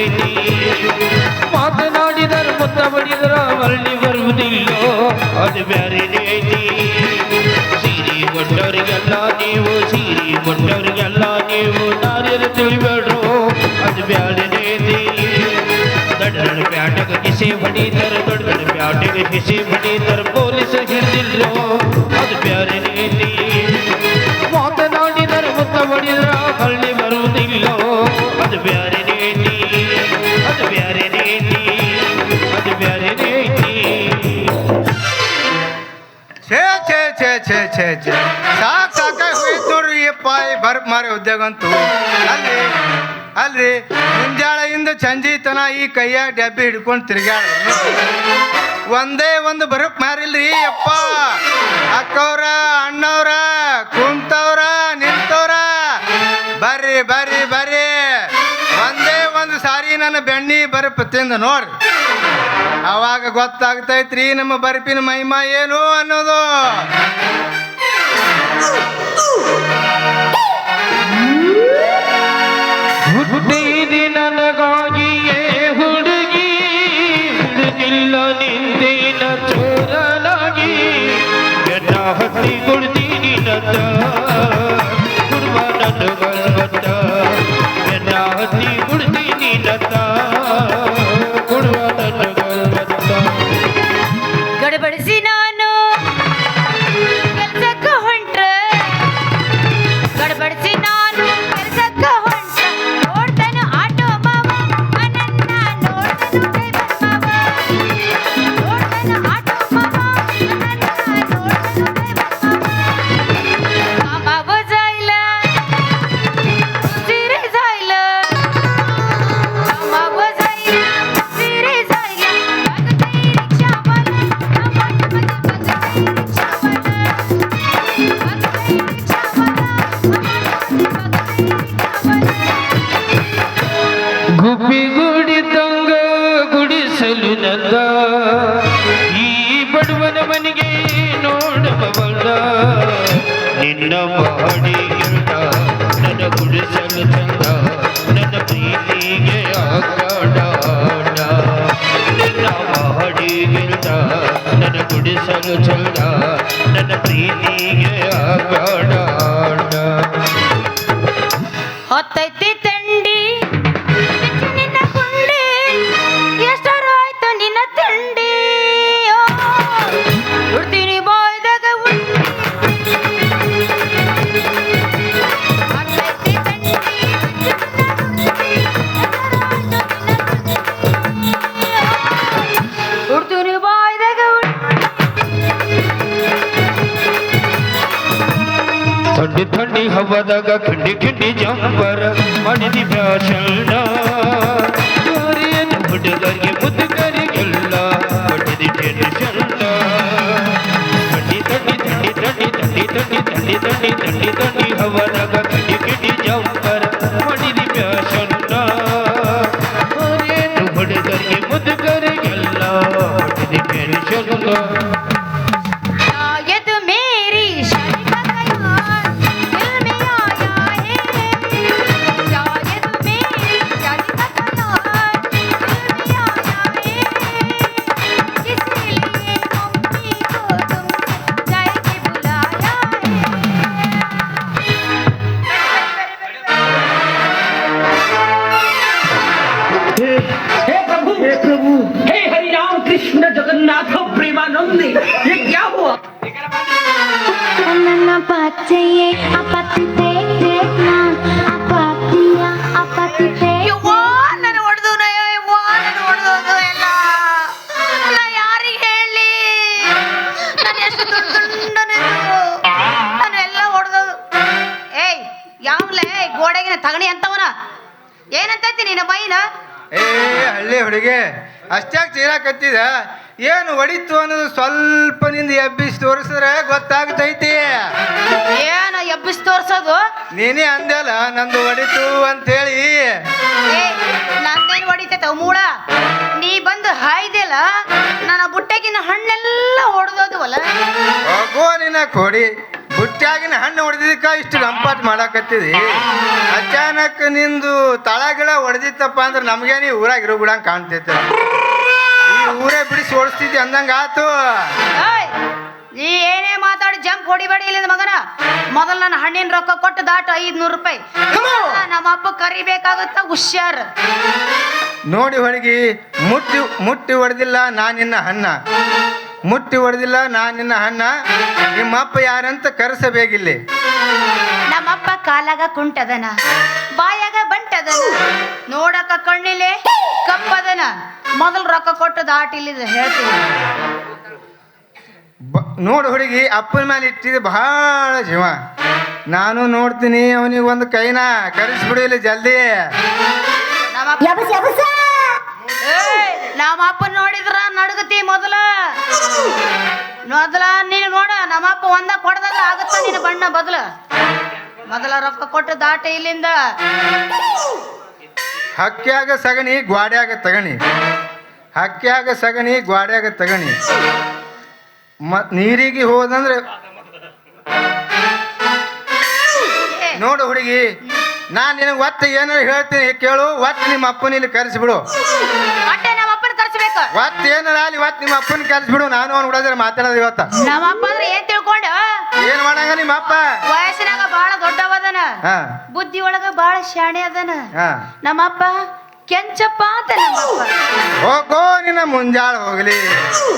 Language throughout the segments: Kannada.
ಐತಿ ಮಾತನಾಡಿದರೆ ಮುತ್ತ ಬಡಿದರ ಮರಳಿ ಬರುವುದಿಲ್ಲೋ ಅದು ಬ್ಯಾರೇನೇ ಐತಿ ಸೀರಿ ಕೊಟ್ಟವರಿಗೆಲ್ಲ ನೀವು ಸೀರಿ ಕೊಟ್ಟವರಿಗೆಲ್ಲ ನೀವು ನಾರ್ಯರು ತಿಳಿಬೇಡ್ರು ಅದು ಬ್ಯಾರೇನೇ ಐತಿ ದೊಡ್ಡ ದೊಡ್ಡ ಬ್ಯಾಟಗ ಕಿಸಿ ಬಡಿದರ ದೊಡ್ಡ ದೊಡ್ಡ ಬ್ಯಾಟಗ ಕಿಸಿ ಬಡಿದರ ಪೊಲೀಸ್ ಹಿಡಿದಿಲ್ಲೋ ಅದು ಬ್ಯಾರೇನೇ ಛೇ ಛೇ ಛೇ ಛೇ. ಸಾಕು ಸಾಕ ಹೋಯ್ತು ನೋಡ್ರಿ ಯಪ್ಪ ಈ ಬರ್ಕ್ ಮಾರಿ ಉದ್ಯೋಗ ಅಂತೂ ಅಲ್ರಿ ಅಲ್ರಿ, ಮುಂಜಾಳೆಯಿಂದ ಸಂಜೆ ತನ ಈ ಕೈಯ ಡಬ್ಬಿ ಹಿಡ್ಕೊಂಡು ತಿರ್ಗ್ಯಾಡ ಒಂದೇ ಒಂದು ಬರಕ್ ಮಾರಿಲ್ರಿ ಯಪ್ಪ ಅಕ್ಕವ್ರ, ಅಣ್ಣವ್ರ, ಕುಂತವ್ರ, ನಿಂತವ್ರ. ಬರ್ರಿ ಬರ್ರಿ ಬರ್ರಿ. ಬೆಣ್ಣಿ ಬರಪ್ಪ ತಿಂದ ನೋಡ್ರಿ ಅವಾಗ ಗೊತ್ತಾಗ್ತೈತ್ರಿ ನಮ್ಮ ಬರಪಿನ ಮಹಿಮಾ ಏನು ಅನ್ನೋದು. ಹುಟ್ಟಿದಿ ನನಗಾಗಿಯೇ ಹುಡುಗಿ ನಿನ್ನ ಬಾಡಿಗಿಂತ ನನ್ನ ಗುಡಿಸಲು ಚಂದ ನನ್ನ ಪ್ರೀತಿಗೆ ಆಗಾಡ ನಿನ್ನ ಬಾಡಿಗಿಂತ ನನ್ನ ಗುಡಿಸಲು ಚಂದ ನನ್ನ ಪ್ರೀತಿಗೆ ಆಗಾಡ ಹೊತ್ತೈ ಥಂಡಿ ಹವದಾಗ ಖಂಡಿ ಖಂಡಿ ಜಂಪರ ಮಾಡಿದಿ ಭಾಷಣ ಯಾರೇನು ಹುಡುಗರಿಗೆ ಮುದುಕರಿಗೆಲ್ಲ ಪಡೆದಿ ಟೆನ್ಷನ್ ಥಂಡಿ ಥಂಡಿ ಥಂಡಿ ಥಂಡಿ ಥಂಡಿ ಥಂಡಿ ಥಂಡಿ ಥಂಡಿ ಥಂಡಿ ಥಂಡಿ ಹವದಾಗ ಖಂಡಿ ಖಂಡಿ ಜಂಪರ ಚೀರಾಕತ್ತಿದ ಏನು ಹೊಡಿತು ಅನ್ನೋದು ಸ್ವಲ್ಪ ನಿಂದ ಎಬ್ಬಿಸಿ ತೋರಿಸಿದ್ರೆ ಗೊತ್ತಾಗ್ತೈತಿ. ಏನು ಎಬ್ಬಿಸಿ ತೋರ್ಸೋದು? ನೀನೇ ಅಂದಲ್ಲ ನಂದು ಹೊಡಿತು ಅಂತೇಳಿ. ಹೇಳಿ ನಂದೇನು ಹೊಡಿತೈತ ಮೂಳ ನೀ ಬಂದು ಹಾಯ್ದೆಲ್ಲ ನನ್ನ ಬುಟ್ಟಗಿನ ಹಣ್ಣೆಲ್ಲ ಹೊಡೆದೋದವಲ್ಲ? ಹೋಗೋ ನಿನ್ನ ಕೊಡಿ. ಬುಟ್ಟಾಗಿನ ಹಣ್ಣು ಹೊಡೆದಿದ್ದಕ್ಕ ಇಷ್ಟು ಲಂಪಾಟ್ ಮಾಡಾಕತ್ತಿದಿ. ಅಚಾನಕ್ ನಿಂದು ತಳಗಿಳ ಹೊಡೆದಿತ್ತಪ್ಪ ಅಂದ್ರೆ ನಮ್ಗೇನಿ ಊರಾಗ ಇರೋ ಬಿಡಂಗೆ ಕಾಣ್ತೈತೆ. ಊರೇ ಬಿಡಿಸಿ ಓಡಿಸ್ತಿದ್ದೆ ಅಂದಂಗ ಆತು ಏಯ್! ನೀ ಏನೇ ಮಾತಾಡಿ ಜಂಪ್ ಹೊಡಿಬೇಡಿ ಇಲ್ಲಿಂದ ಮಗನ. ಮೊದಲು ನನ್ನ ಹಣ್ಣಿನ ರೊಕ್ಕ ಕೊಟ್ಟು ದಾಟು ಐದ್ನೂರು ರೂಪಾಯಿ. ನಮ್ಮ ಅಪ್ಪ ಕರಿಬೇಕಾಗುತ್ತ ಹುಷಾರ್. ನೋಡಿ ಹೊಳಗಿ ಮುಟ್ಟಿ ಮುಟ್ಟಿ ಹೊಡೆದಿಲ್ಲ ನಾನಿನ್ನ ಹಣ್ಣ. ಮುಟ್ಟಿ ಹೊಡೆದಿಲ್ಲ ನಾನಿನ್ನ ಅಣ್ಣ ನಿಮ್ಮಪ್ಪ ಯಾರಂತ ಕರೆಸಬೇಕಿಲ್ಲಿ? ನಮ್ಮಪ್ಪ ಕಾಲಾಗ ಕುಂಟದನ ಬಾಯಾಗ ಬಂಟದನ ನೋಡಕ ಕಣ್ಣಿಲೆ ಕಪ್ಪದನ ಮೊದಲು ರೊಕ್ಕ ಕೊಟ್ಟು ದಾಟಿಲ್ಲಿದ ಹೇಳ್ತೀನಿ. ಬ ನೋಡು ಹುಡುಗಿ ಅಪ್ಪನ ಮೇಲೆ ಇಟ್ಟಿದ್ದು ಬಹಳ ಜೀವ. ನಾನು ನೋಡ್ತೀನಿ ಅವನಿಗೆ ಒಂದು ಕೈನ ಕರೆಸ್ಬಿಡಿಲ್ಲ ಜಲ್ದಿ. ಜಲ್ದಿ ನಮ್ಮಪ್ಪ ನೋಡಿದ್ರ ನಡುಗತಿ ಮೊದಲ. ಮೊದಲ ನೀನು ನೋಡ ನಮ್ಮಪ್ಪ ಒಂದ ಕೊಡದಲ್ಲ ಆಗುತ್ತ ನಿನ್ನ ಬಣ್ಣ ಬದಲ. ಮೊದಲ ರೊಕ್ಕ ಕೊಟ್ಟು ದಾಟ ಇಲ್ಲಿಂದ. ಹಕ್ಕಿಯಾಗ ಸಗಣಿ ಗ್ವಾಡ್ಯಾಗ ತಗಣಿ. ಹಕ್ಕಿಯಾಗ ಸಗಣಿ ಗ್ವಾಡ್ಯಾಗ ತಗಣಿ. ಮತ್ ನೀರಿಗೆ ಹೋದಂದ್ರೆ ನೋಡು ಹುಡುಗಿ ನಾನು ನಿನಗೆ ಒತ್ತ ಏನಾರು ಹೇಳ್ತೀನಿ ಕೇಳು ಒತ್ತ ನಿಮ್ಮ ಅಪ್ಪನ ಇಲ್ಲಿ ಕರೆಸ್ಬಿಡು ಒತ್ತು ಏನಾರ ಅಲ್ಲಿ ಒತ್ತು ನಿಮ್ಮ ಅಪ್ಪನ ಕರೆಸ್ಬಿಡು ನಾನು ಅವ್ನು ಹುಡುಗದ್ರೆ ಮಾತಾಡೋದು ಇವತ್ತ. ನಮ್ಮ ಅಪ್ಪ ಅಂದ್ರೆ ಏನ್ ತಿಳ್ಕೊಂಡ? ಏನ್ ಮಾಡಂಗ ನಿಮ್ಮ ಅಪ್ಪ? ವಯಸ್ಸಿನಾಗ ಬಾಳ ದೊಡ್ಡವದನ. ಬುದ್ಧಿ ಒಳಗ ಬಾಳ ಶಾಣೆ ಅದನ. ನಮ್ಮ ಅಪ್ಪ ಕೆಂಚಪ್ಪ ಅಂತ ಹೋಗೋ ನಿನ್ನ ಮುಂಜಾಳ ಹೋಗ್ಲಿ.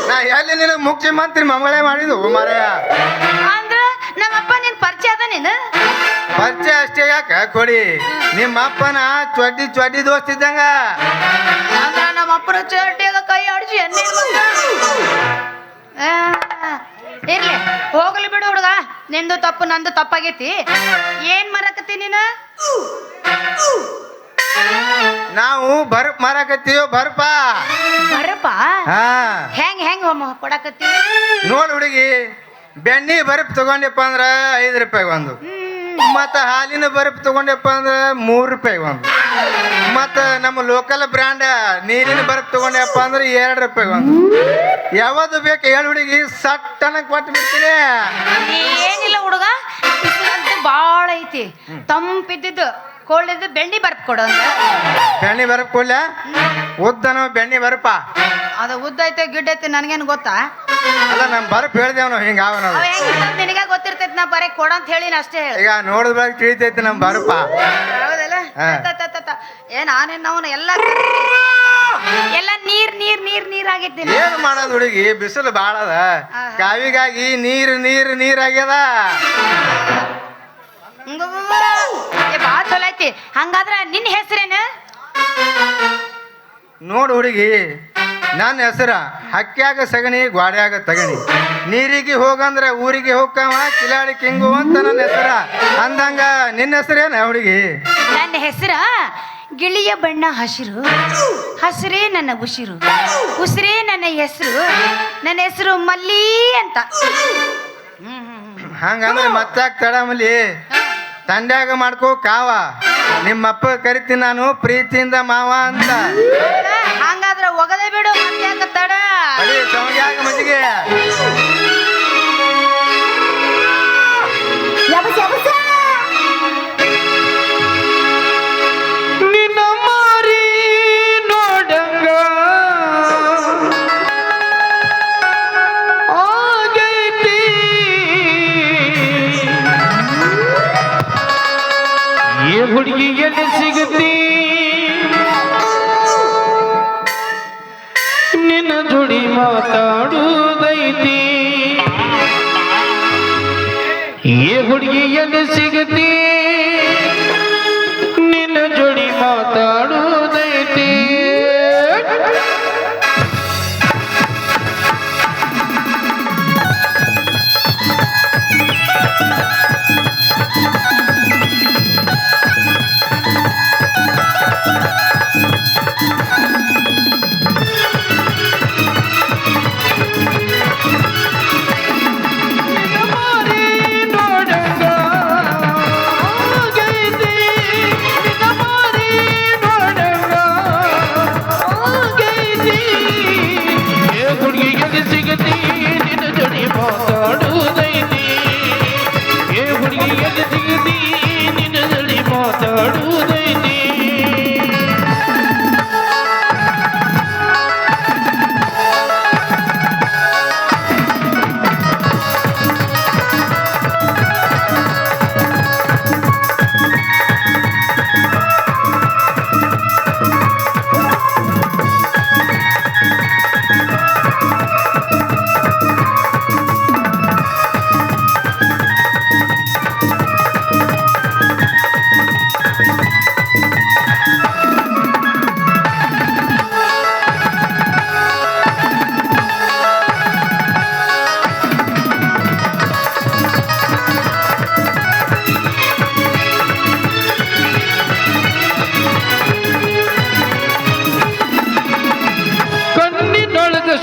ನಾ ಎಲ್ಲಿ ನಿನ್ನ ಮುಖ್ಯಮಂತ್ರಿ ಮಂಗಳೇ ಮಾಡಿದ್ದು ಮಾರಾಯ. ಅಂದ್ರ ನಮ್ಮಪ್ಪ ನಿನ್ ಪರಿಚಯ ಅದ ನೀನು? ಪರಿಚಯ ಅಷ್ಟೇ ಯಾಕ? ಕೊಡಿ. ನಿಮ್ಮ ಅಪ್ಪನ ಚೊಡ್ಡಿ ಚೊಡ್ಡಿ ದೋಸ್ತ್ ಇದ್ದಂಗ. ಅಂದ್ರ ನಮ್ಮ ಅಪ್ಪನ ಕೈ ಆಡಿಸಿ ಎಣ್ಣೆ ಇರ್ಲಿ ಹೋಗ್ಲಿ ಬಿಡು ಹುಡುಗ. ನಿಂದು ತಪ್ಪು ನಂದು ತಪ್ಪಾಗೈತಿ. ಏನ್ ಮರಕತ್ತಿ ನೀನು? ನಾವು ಬರ್ಪ್ ಮಾರಾಕತ್ತೀವೋ ಬರ್ಪ. ಬರಪ್ಪ ಹಾ. ಹೆಂಗ್ ಹೆಂಗ್ ಹೋಮ ಕೊಡಕತ್ತಿ? ನೋಡ್ ಹುಡುಗಿ ಬೆಣ್ಣಿ ಬರಪ್ ತಗೊಂಡಪ್ಪ ಅಂದ್ರ ಐದು ರೂಪಾಯಿ ಒಂದು. ಮತ್ತ ಹಾಲಿನ ಬರಪ್ ತಗೊಂಡಪ್ಪ ಅಂದ್ರ ಮೂರು ರೂಪಾಯಿ ಒಂದು. ಮತ್ತ ನಮ್ಮ ಲೋಕಲ್ ಬ್ರ್ಯಾಂಡ್ ನೀರಿನ ಬರಪ್ ತಗೊಂಡಪ್ಪ ಅಂದ್ರೆ ಎರಡು ರೂಪಾಯಿ ಒಂದು. ಯಾವ್ದು ಬೇಕು ಹೇಳಿ ಹುಡುಗಿ ಸಟ್ಟನ ಕೊಟ್ಟು ಬಿಡ್ತೀನಿ. ಏನಿಲ್ಲ ಹುಡುಗ ಬಾಳ ಐತಿ. ತಂಪಿದ್ದಿದ್ದು. ಕೋಲ್ಡಿದ್ದು ಬೆಣ್ಣಿ ಬರ್ಪ್ ಕೊಡು ಅಂತ ಬೆಣ್ಣಿ ಬರಪ್ ಕೊಡ್ಲ? ಉದ್ದನ ಬೆಣ್ಣಿ ಬರಪ್ಪ ಅದು ಉದ್ದ ಐತೆ ಗಿಡ್ಡ ಐತೆ ನನಗೇನು ಗೊತ್ತಾ? ಅಲ್ಲ ನಮ್ ಬರಪ್ ಹೇಳ್ದೇವ್ ನಾವು ಹಿಂಗ ನಾವು ಅವ ನಿನಗೆ ಗೊತ್ತಿರ್ತೈತಿ ನಾ ಬರೀ ಕೊಡಂತ ಹೇಳಿನ ಅಷ್ಟೇ. ಈಗ ನೋಡಿದ ಬಳಿ ತಿಳಿತೈತಿ ನಮ್ ಬರಪ. ಹೌದಲ್ಲ? ಹಾ. ತ, ತ, ತ, ತ. ಏ ನಾನೇನ್ ಅವನು ಎಲ್ಲ. ಎಲ್ಲ ನೀರ್ ನೀರ್ ನೀರ್ ನೀರ್ ಆಗಿದ್ದೀನಿ. ಏನ್ ಮಾಡೋದು ಹುಡುಗಿ? ಬಿಸಿಲು ಬಾಳದ. ಕಾವಿಗಾಗಿ ನೀರ್ ನೀರ್ ನೀರ್ ಆಗ್ಯದ. ಬಾ ಚಲೋ ಐತಿ. ಹಂಗಾದ್ರ ನಿನ್ನ ಹೆಸರೇನು? ನೋಡು ಹುಡುಗಿ ನನ್ನ ಹೆಸರ ಹಕ್ಕ್ಯಾಗ ಸಗಣಿ ಗ್ವಾಡ್ಯಾಗ ತಗಣಿ. ನೀರಿಗೆ ಹೋಗಂದ್ರೆ ಊರಿಗೆ ಹೋಗ್ಕವ ಕಿಲಾಡಿ ಕಿಂಗು ಅಂತ ನನ್ನ ಹೆಸರ. ಅಂದಂಗ ನಿನ್ನ ಹೆಸರೇನ ಹುಡುಗಿ? ನನ್ನ ಹೆಸರ ಗಿಳಿಯ ಬಣ್ಣ ಹಸಿರು ಹಸಿರೇ ನನ್ನ ಉಸಿರು ಉಸಿರೇ ನನ್ನ ಹೆಸರು ನನ್ನ ಹೆಸರು ಮಲ್ಲಿ ಅಂತ. ಹಂಗಂದ್ರೆ. ಹಂಗಂದ್ರೆ ಮತ್ತಾಕ್ ತಡಮಲಿ ತಂಡ್ಯಾಗ ಮಾಡ್ಕೋ ಕಾವ. ನಿಮ್ಮಪ್ಪ ಕರಿತೀನಿ ನಾನು ಪ್ರೀತಿಯಿಂದ ಮಾವ ಅಂತ. ಹಂಗಾದ್ರೆ ಒಗದೆ ಬಿಡು ಮತ್ತ್ಯಾಕ ತಡ? ಅಡಿ ಮಜ್ಜಿಗೆ. ಸಿಗತಿ? ನಿನ್ನ ದುಡಿ ಮಾತಾಡುವುದೈತಿ? ಏ ಹುಡುಗಿ ಎಲ್ಲಿ ಸಿಗತಿ?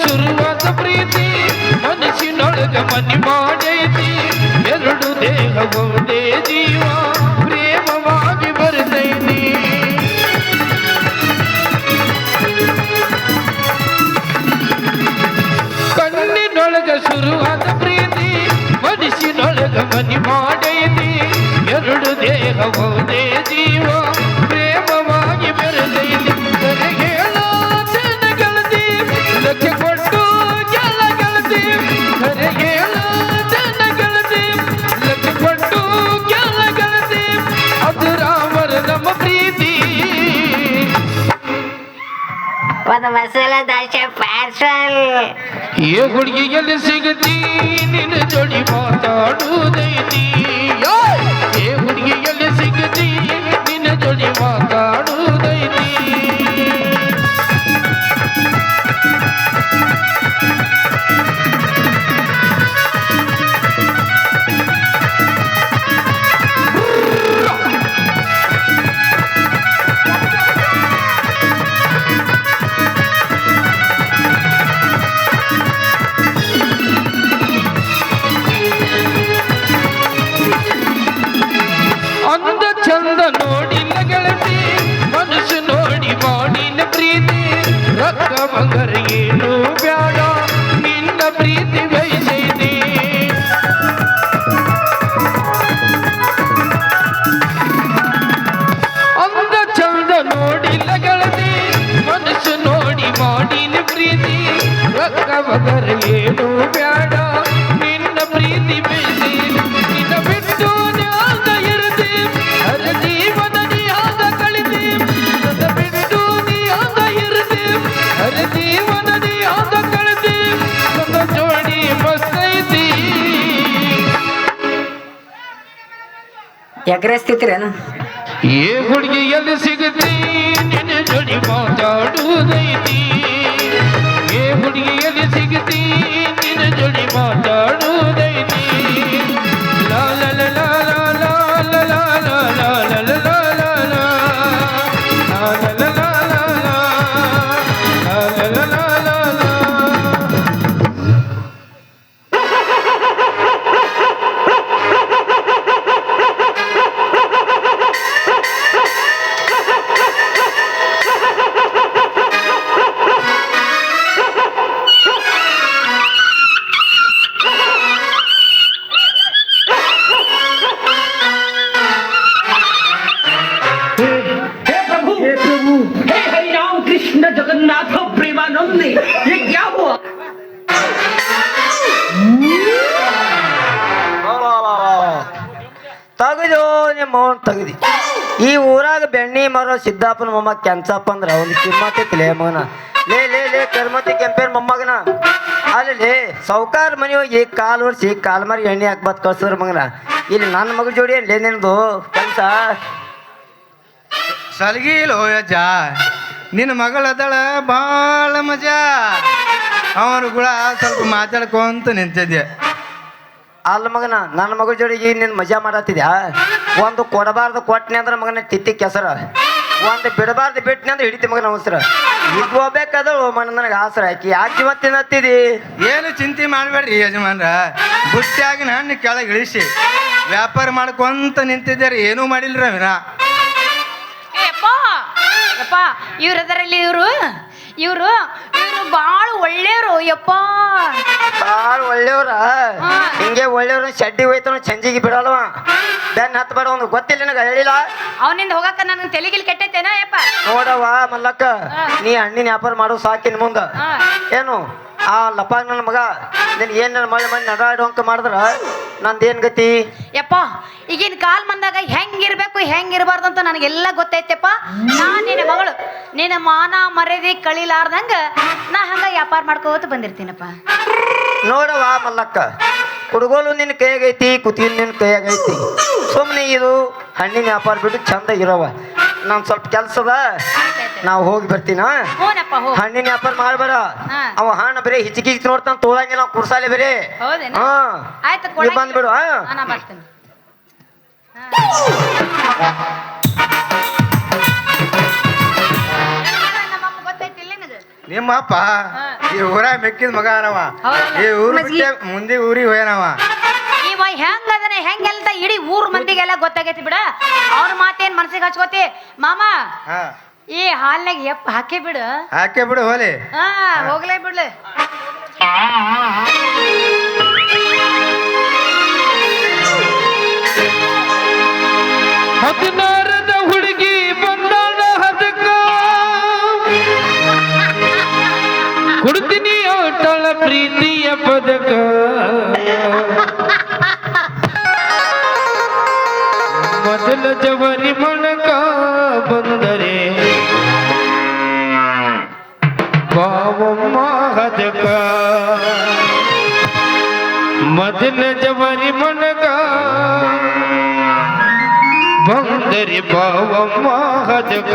ಶುರುವಾದ ಪ್ರೀತಿ, ಮನಸ್ಸಿನೊಳಗ ಮನಿ ಮಾಡೈತಿ. ಎರಡು ದೇಹ ಜೀವ, ಪ್ರೇಮವಾಗಿ ಬರ್ತೈತಿ ಕಣ್ಣಿನೊಳಗ ಶುರುವಾದ ಪ್ರೀತಿ, ಮನಸ್ಸಿನೊಳಗ ಮನಿ ಮಾಡೈತಿ. ಎರಡು ದೇಹ ಜೀವ పద బస్సుల దశ పార్సల్ ఏ గుడికి వెళ్ళి సిగతి నిన్ను జోడి మాతాడు దైతి ఏ గుడికి వెళ్ళి సిగతి నిన్ను జోడి మాతాడు దైతి ಎಗ್ರೆಸ್ತಿತ್ರೇನು ಏ ಹುಡುಗಿ ಎಲ್ಲಿ ಸಿಗುತ್ತೆ? ನಿನ್ನ ಜೋಡಿ ಮಾತಾಡುವುದೈತಿ. 不累，也压我。ತೆಗೆದು. ನಿಮ್ಮ ತೆಗದಿ ಈ ಊರಾಗ ಬೆಣ್ಣಿ ಮರ ಸಿದ್ದಾಪನ ಮೊಮ್ಮ ಕೆಂಚಪ್ಪ ಅಂದ್ರ ಅವ್ನ ಕಿಮ್ಮತ್ತೆ ಲೇ ಮಗನ. ಲೇ ಲೇ ಲೇ ಕರ್ಮತಿ ಕೆಂಪೇರ್ ಮೊಮ್ಮಗನ. ಅಲ್ಲಿ ಲೇ ಸೌಕಾರ ಮನೆ ಹೋಗಿ ಕಾಲು ವರ್ಷಿ ಕಾಲು ಮರಿ ಎಣ್ಣೆ ಹಾಕ್ಬಾತ್ ಕಳ್ಸಿದ್ರ ಮಗನ. ಇಲ್ಲಿ ನನ್ನ ಮಗ ಜೋಡಿ ಏನ್ ಲೇ ನಿಂದು? ಕೆಲಸ? ಸಲಗಿ ಜಾ ನಿನ್ನ ಮಗಳದಳ ಭಾಳ ಮಜಾ. ಅವನು ಕೂಡ ಸ್ವಲ್ಪ ಮಾತಾಡ್ಕೊಂತ ನಿಂತಿದ್ದೆ. ಅಲ್ಲ ಮಗನ ನನ್ನ ಮಗಳ ಜೋಡಿಗೆ ನಿನ್ನ ಮಜಾ ಮಾಡತ್ತಿದ್ಯಾ? ಒಂದು ಕೊಡಬಾರ್ದು ಕೊಟ್ಟನೆ ಅಂದ್ರೆ ಮಗನ ತಿತ್ತಿ ಕೆಸರ. ಒಂದು ಬಿಡಬಾರ್ದು ಬಿಟ್ಟನೆ ಅಂದ್ರೆ ಹಿಡಿತಿ ಮಗನ ಅವಸರ ಇದು ಹೋಗ್ಬೇಕಾದ ಮನ ನನಗೆ ಆಸರ ಹಾಕಿ ಯಾಕೆ ಮತ್ತೆ ಹತ್ತಿದಿ ಏನು ಚಿಂತೆ ಮಾಡಬೇಡ್ರಿ ಯಜಮಾನ್ರ. ಬುಟ್ಟಿಯಾಗಿ ಹಣ್ಣು ಕೆಳಗೆ ಇಳಿಸಿ ವ್ಯಾಪಾರ ಮಾಡ್ಕೊಂತ ನಿಂತಿದ್ದಾರೆ ಏನೂ ಮಾಡಿಲ್ರ ವಿನ ಯಪ್ಪ ಇವ್ರು ಅದರಲ್ಲಿ ಇವರು ಇವರು ಇವರು ಭಾಳ ಒಳ್ಳೆಯವರು ಯಪ್ಪ. ಭಾಳ ಒಳ್ಳೆಯವ್ರ. ಹಿಂಗೆ ಒಳ್ಳೆಯವ್ರ ಚಡ್ಡಿ ಹೋಯ್ತಾನ ಚಂಜಿಗೆ ಬಿಡಲ್ವ? ಬೆನ್ ಹತ್ ಬೇಡ ಒಂದು ಗೊತ್ತಿಲ್ಲ ನನಗೆ ಹೇಳಿಲ್ಲ? ಅವನಿಂದ ಹೋಗಕ್ಕ ನನ್ನ ತೆಲಿಗಿಲ್ ಕೆಟ್ಟೈತೇನ ಯಪ್ಪ. ನೋಡವ್ವ ಮಲ್ಲಕ್ಕ ನೀ ಹಣ್ಣಿನ ವ್ಯಾಪಾರ ಮಾಡೋ ಸಾಕಿನ ಮುಂದ. ಏನು? ಆ ನನ್ನ ಮಗ ನಿನ್ ಏನ್ ನನ್ನ ಮಳೆ ಮಂದಿ ನಡಾಡುವಂಕ ಮಾಡಿದ್ರ ನಂದೇನ್ ಗತಿ? ಯಪ್ಪ ಈಗಿನ ಕಾಲ್ ಬಂದಾಗ ಹೆಂಗಿರ್ಬೇಕು ಹೆಂಗಿರ್ಬಾರ್ದು ಅಂತ ನನಗೆಲ್ಲ ಗೊತ್ತೈತೆಪ್ಪ. ನಾ ನಿನ್ನ ಮಗಳು ನಿನ್ನ ಮಾನ ಮರ್ಯಾದೆ ಕಳಿಲಾರ್ದಂಗ ನಾ ಹಂಗ ವ್ಯಾಪಾರ ಮಾಡ್ಕೋತ ಬಂದಿರ್ತೀನಪ್ಪ. ನೋಡವಾ ಮಲ್ಲಕ್ಕ ಕುಡುಗೋಲು ನಿನ್ನ ಕೈಯಾಗೈತಿ ಕುತಿಲ್ ನಿನ್ನ ಕೈಯಾಗೈತಿ. ಸುಮ್ಮನೆ ಇದು ಹಣ್ಣಿನ ವ್ಯಾಪಾರ ಬಿಟ್ಟು ಚಂದ ಇರವ ನಾನು ಸ್ವಲ್ಪ ಕೆಲಸದ ನಾವು ಹೋಗಿ ಬರ್ತೀನ? ಹಣ್ಣಿನ ವ್ಯಾಪಾರ ಮಾಡ್ಬೇಡ. ಅವ ಹಣ್ಣ ಬರೀ ಹಿಚ್ಕಿ ನೋಡ್ತಾನ ತೋಳಂಗಿಲ್ಲ ನಾವು ಕುರ್ಸಾಲೆ ಬರೀ. ಹಾ. ಬಂದ್ಬಿಡು ಹಾ. ಹಾ, ಅಪ್ಪ ಈ ಊರ ಮೆಕ್ಕಿದ ಮಗ ಅನವ ಈ ಊರು. ಬಿಟ್ಟೆ ಮುಂದೆ ಊರಿಗೆ ಹೋಯನವ ಇವ ಹೆಂಗ ಅದನ್ನ ಹೆಂಗೆಲ್ಲ ಇಡೀ ಊರ್ ಮಂದಿಗೆಲ್ಲ ಗೊತ್ತಾಗೈತಿ ಬಿಡ. ಅವ್ರ ಮಾತೇನ್ ಮನ್ಸಿಗೆ ಹಚ್ಕೋತಿ ಮಾಮಾ ಹಾ. ಈ ಹಾಲ್ನಾಗ ಎಪ್ಪ ಹಾಕಿ ಬಿಡು. ಹಾಕಿ ಬಿಡು ಹೋಲಿ. ಹಾ ಹೋಗ್ಲೇ ಬಿಡ್ಲೆ. ಹದಿನಾರದ ಕೊಡ್ತೀನಿ ಅವಳ ಪ್ರೀತಿಯ ಪದಕ ಮೊದಲ ಜವರಿ ಮಣಕ ಬಂದರೆ ಬಾವಮ್ಮ ಹದಕ ಮೊದಲ ಜವರಿ ಮಣಕ ಬಂದರಿ ಬಾವಮ್ಮ ಹದಕ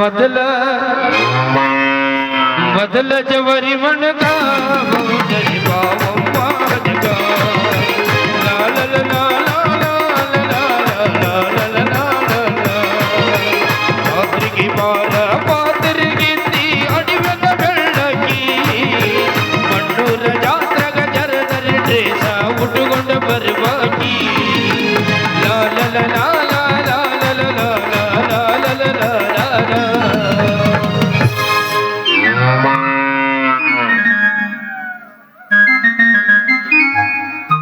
बदल। बदल जवरी मन का